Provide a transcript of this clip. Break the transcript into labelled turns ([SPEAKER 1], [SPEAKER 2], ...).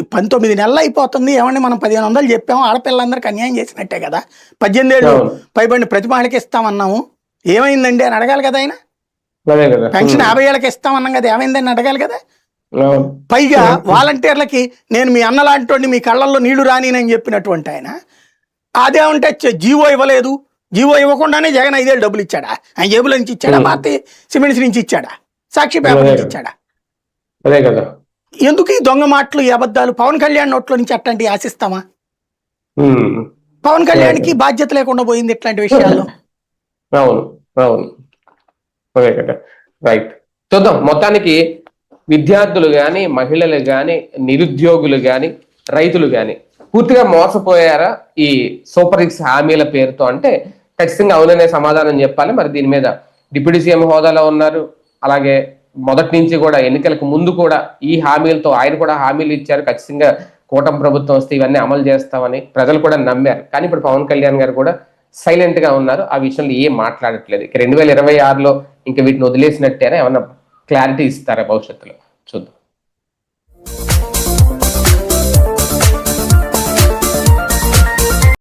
[SPEAKER 1] పంతొమ్మిది నెలలు అయిపోతుంది. ఏమండి మనం పదిహేను వందలు చెప్పాము. ఆడపిల్లలందరికీ అన్యాయం చేసినట్టే కదా. పద్దెనిమిది ఏళ్ళు. పైబడిన ప్రతి మహిళకి ఇస్తామన్నాము. ఏమైందండి అని అడగాలి కదా ఆయన?
[SPEAKER 2] అదే
[SPEAKER 1] పెన్షన్ యాభై ఏళ్ళకి ఇస్తామన్నాం కదా. ఏమైందని అడగాలి కదా. పైగా వాలంటీర్లకి నేను మీ అన్న లాంటి మీ కళ్ళల్లో నీళ్ళు రానినని చెప్పినటువంటి ఆయన. అదేమంటే చె- జీవో ఇవ్వలేదు. జీవో ఇవ్వకుండానే జగన్ ఐదేళ్ళు డబ్బులు ఇచ్చాడా? ఆయన జేబుల నుంచి ఇచ్చాడా. భారతీయ సిమెంట్స్ నుంచి ఇచ్చాడా? సాక్షి పేపర్ నుంచి ఇచ్చాడా?
[SPEAKER 2] అదే కదా.
[SPEAKER 1] ఎందుకు ఈ దొంగ మాటలు ఈ అబద్ధాలు పవన్ కళ్యాణ్ నోట్లో నుంచి అట్లాంటివి ఆశిస్తామా. పవన్ కళ్యాణ్కి బాధ్యత లేకుండా పోయింది ఇట్లాంటి విషయాల్లో.
[SPEAKER 2] అవును అవును. రైట్. చూద్దాం. మొత్తానికి విద్యార్థులు కానీ మహిళలు కానీ నిరుద్యోగులు కానీ రైతులు కానీ పూర్తిగా మోసపోయారా ఈ సూపర్ సిక్స్ హామీల పేరుతో? అంటే ఖచ్చితంగా అవుననే సమాధానం చెప్పాలి. మరి దీని మీద డిప్యూటీ సీఎం హోదాలో ఉన్నారు. అలాగే మొదటి నుంచి కూడా ఎన్నికలకు ముందు కూడా ఈ హామీలతో ఆయన కూడా హామీలు ఇచ్చారు. ఖచ్చితంగా కూటమి ప్రభుత్వం వస్తే ఇవన్నీ అమలు చేస్తామని ప్రజలు కూడా నమ్మారు. కానీ ఇప్పుడు పవన్ కళ్యాణ్ గారు కూడా సైలెంట్గా ఉన్నారు. ఆ విషయంలో ఏం మాట్లాడట్లేదు. ఇక రెండు వేల ఇరవై ఆరులో ఇంకా వీటిని వదిలేసినట్టేనా ఏమన్నా క్లారిటీ ఇస్తారా భవిష్యత్తులో? చూద్దాం.